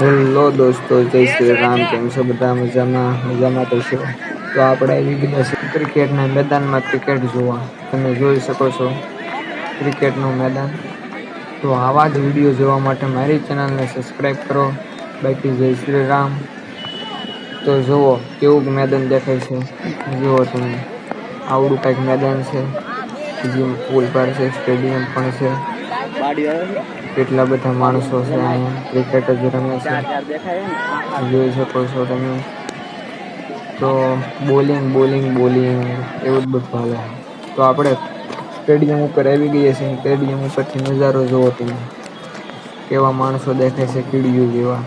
Hello દોસ્તો, જય શ્રી રામ. કેમ છો? બધા મજામાં? મજામાં તો છો? તો આપણે આવી ગયા છે ક્રિકેટના મેદાનમાં ક્રિકેટ જોવા. તમે જોઈ શકો છો ક્રિકેટનું મેદાન. તો આવા જ વીડિયો જોવા માટે મારી ચેનલને સબસ્ક્રાઈબ કરો. બાકી જય શ્રી રામ. તો જુઓ, કેવું મેદાન દેખાય છે. જુઓ તમે, આવડું કંઈક મેદાન છે. જીમ પુલ પર છે સ્ટેડિયમ પણ છે. કેટલા બધા માણસો છે ક્રિકેટ જ રમે છે. જોઈ શકો છો તમે. તો બોલિંગ બોલિંગ બોલિંગ એવું જ બધું હાલે. તો આપણે સ્ટેડિયમ ઉપર આવી ગઈએ છીએ. સ્ટેડિયમ ઉપરથી નજારો જોવો તમે. કેવા માણસો દેખાય છે કીડીયું જેવા.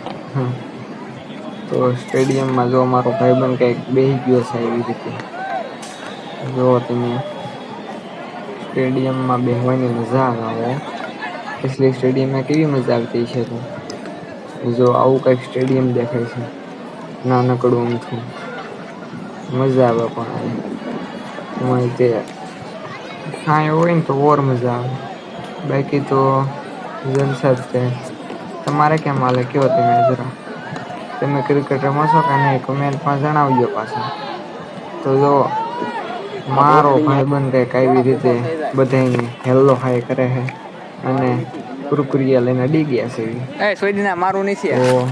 તો સ્ટેડિયમમાં જો મારો ભાઈબંધ કંઈક બેસી ગયો છે એવી રીતે. જોવો તમે સ્ટેડિયમમાં બેસવાની મજા આવે. એટલે સ્ટેડિયમમાં કેવી મજા આવતી છે તો? જો આવું કંઈક સ્ટેડિયમ દેખાય છે. નાનકડું અમથું મજા આવે પણ તે છાંયો હોય ને તો ઓર મજા આવે. બાકી તો જલસા જ છે. તમારે કેમ હાલે? કયો તમે જરા તમે ક્રિકેટ રમો છો કે નહીં? કમેન્ટમાં જણાવજો પાછા. તો જો, મારો ભાઈબંધ કંઈક આવી રીતે બધાને હેલ્લો હાય કરે છે. અને કુરકુરિયા લઈને અડી ગયા છે. એ સોયદીના મારું નથી ઓ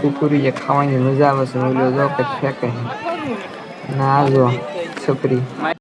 કુરકુરિયા ખાવાની મજા આવે છે. ઓલો જો કે ફેંકે ના આ જો છોકરી.